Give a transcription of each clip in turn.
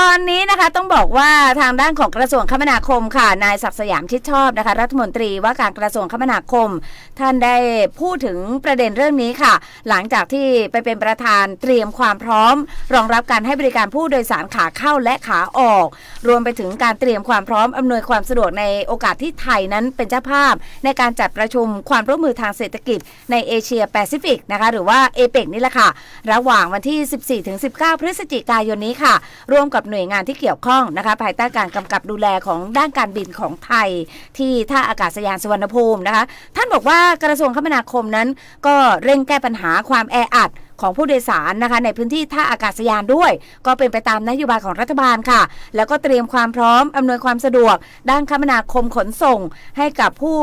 ตอนนี้นะคะต้องบอกว่าทางด้านของกระทรวงคมนาคมค่ะนายศักดิ์สยามชิดชอบนะคะ รัฐมนตรีว่าการกระทรวงคมนาคม ท่านได้พูดถึงประเด็นเรื่องนี้ค่ะ หลังจากที่ไปเป็นประธานเตรียมความพร้อม รองรับการให้บริการผู้โดยสารขาเข้าและขาออก รวมไปถึงการเตรียมความพร้อมอำนวยความสะดวกในโอกาสที่ไทยนั้นเป็นเจ้าภาพ ในการจัดประชุมความร่วมมือทางเศรษฐกิจ ในเอเชียแปซิฟิกนะคะหรือว่าเอเปกนี่แหละค่ะ ระหว่างวันที่ 14-19 พฤศจิกายนนี้ค่ะ รวมกับหน่วยงานที่เกี่ยวข้องนะคะ ภายใต้การกำกับดูแลของด้านการบินของไทย ที่ท่าอากาศยานสุวรรณภูมินะคะ ท่านบอกว่ากระทรวงคมนาคมนั้น ก็เร่งแก้ปัญหาความแออัดของผู้โดยสารนะคะในพื้นที่ท่าอากาศยานด้วย ก็เป็นไปตามนโยบายของรัฐบาลค่ะ แล้วก็เตรียมความพร้อม อำนวยความสะดวก ด้านคมนาคมขนส่ง ให้กับผู้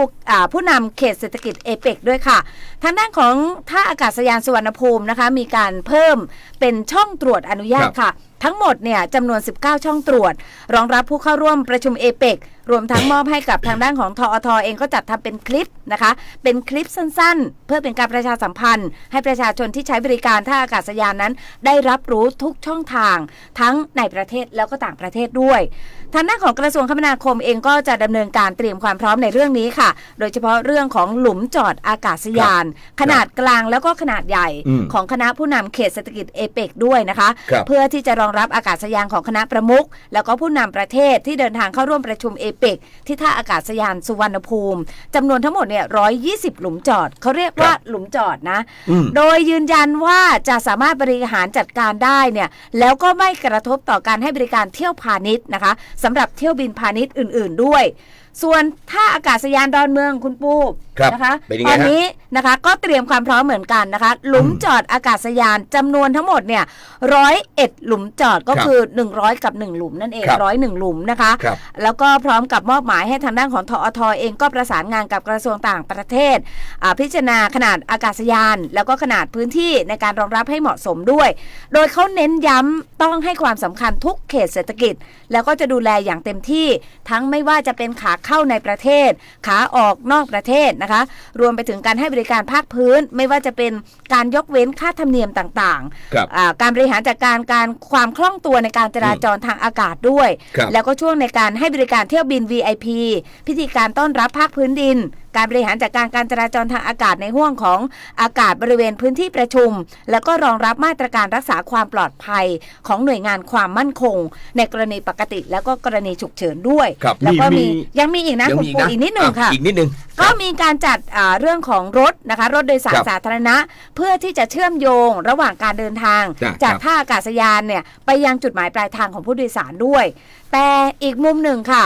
ผู้นำเขตเศรษฐกิจเอเปกด้วยค่ะ ทางด้านของท่าอากาศยานสุวรรณภูมินะคะมีการเพิ่มเป็นช่องตรวจอนุญาตค่ะ ทั้งหมดเนี่ยจำนวน 19 ช่องตรวจ รองรับผู้เข้าร่วมประชุมเอเปกรวมทั้งมอบให้กับทางด้านของทอทเองก็จัดทำเป็นคลิปนะคะ เป็นคลิปสั้นๆ เพื่อเป็นการประชาสัมพันธ์ ให้ประชาชนที่ใช้บริการท่าอากาศยานนั้น ได้รับรู้ทุกช่องทาง ทั้งในประเทศแล้วก็ต่างประเทศด้วยทางด้านของกระทรวงคมนาคมเองก็จะดำเนินการเตรียมความพร้อมในเรื่องนี้ค่ะ โดยเฉพาะเรื่องของหลุมจอดอากาศยาน ขนาดกลางแล้วก็ขนาดใหญ่อืมของคณะผู้นำเขตเศรษฐกิจเอเปกด้วยนะคะครับเพื่อที่จะรองรับอากาศยานของคณะประมุขแล้วก็ผู้นำประเทศที่เดินทางเข้าร่วมประชุมเอเปกที่ท่าอากาศยานสุวรรณภูมิจำนวนทั้งหมดเนี่ย120หลุมจอดเขาเรียกว่าหลุมจอดนะอืมโดยยืนยันว่าจะสามารถบริหารจัดการได้เนี่ยแล้วก็ไม่กระทบต่อการให้บริการเที่ยวพาณิชย์นะคะสำหรับเที่ยวบินพาณิชย์อื่น ๆ ด้วยส่วนท่าอากาศยานดอนเมืองคุณปูครับนะคะเป็นยังไงตอนฮะนี้นะคะก็เตรียมความพร้อมเหมือนกันนะคะ หลุมจอดอากาศยานจำนวนทั้งหมดเนี่ยร้อยเอ็ดหลุมจอดก็ครับคือ 100 กับ 1 หลุมนั่นเองครับร้อยหนึ่งหลุมนะคะครับแล้วก็พร้อมกับมอบหมายให้ทางด้านของทอทเองก็ประสานงานกับกระทรวงต่างประเทศอ่าพิจารณาขนาดอากาศยาน แล้วก็ขนาดพื้นที่ในการรองรับให้เหมาะสมด้วย โดยเขาเน้นย้ำต้องให้ความสำคัญทุกเขตเศรษฐกิจ แล้วก็จะดูแลอย่างเต็มที่ ทั้งไม่ว่าจะเป็นขาเข้าในประเทศ ขาออกนอกประเทศนะคะ รวมไปถึงการให้บริการภาคพื้น ไม่ว่าจะเป็นการยกเว้นค่าธรรมเนียมต่างครับๆอ่าการบริหารจัดการการความคล่องตัวในการจราจรทางอากาศด้วยครับแล้วก็ช่วงในการให้บริการเที่ยวบิน VIP พิธีการต้อนรับภาคพื้นดินการบริหารจัดการการจราจรทางอากาศในห่วงของอากาศบริเวณพื้นที่ประชุม แล้วก็รองรับมาตรการรักษาความปลอดภัยของหน่วยงานความมั่นคง ในกรณีปกติแล้วก็กรณีฉุกเฉินด้วยครับแล้วก็มีมีมียังมีอีกนะยังคุณมีปูอีกนิดหนึ่งอ่ค่ะอีกนิดนึงก็มีการจัดอ่าเรื่องของรถนะคะรถโดยสารครับสาธารณะ เพื่อที่จะเชื่อมโยงระหว่างการเดินทางจ้ะจากครับท่าอากาศยานเนี่ยไปยังจุดหมายปลายทางของผู้โดยสารด้วย แต่อีกมุมหนึ่งค่ะ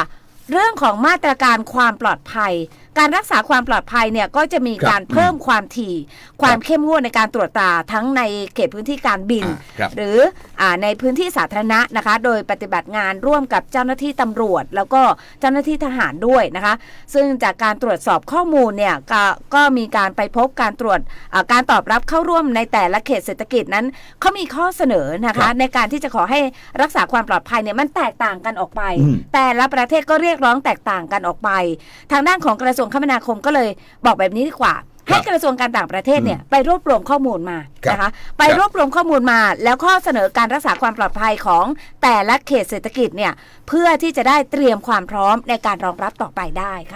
เรื่องของมาตรการความปลอดภัย การรักษาความปลอดภัยเนี่ยก็จะมีครับการเพิ่มความถี่ความเข้มงวดในการตรวจตราทั้งในเขตพื้นที่การบินอ่าครับหรืออาในพื้นที่สาธารณะนะคะ โดยปฏิบัติงานร่วมกับเจ้าหน้าที่ตำรวจ แล้วก็เจ้าหน้าที่ทหารด้วยนะคะ ซึ่งจากการตรวจสอบข้อมูลเนี่ยกก็มีการไปพบการตรวจอ่าการตอบรับเข้าร่วมในแต่ละเขตเศรษฐกิจนั้นเขามีข้อเสนอนะครัคะบในการที่จะขอให้รักษาความปลอดภัยเนี่ยมันแตกต่างกันออกไปอืมแต่ละประเทศก็เรียกร้องแตกต่างกันออกไป ทางด้านของกระทรวงคมนาคมก็เลยบอกแบบนี้ดีกว่า ให้กระทรวงการต่างประเทศเนี่ยไปรวบรวมข้อมูลมาครับนะคะ ไปครับรวบรวมข้อมูลมา แล้วข้อเสนอการรักษาความปลอดภัยของแต่ละเขตเศรษฐกิจเนี่ยเพื่อที่จะได้เตรียมความพร้อมในการรองรับต่อไปได้ค่ะ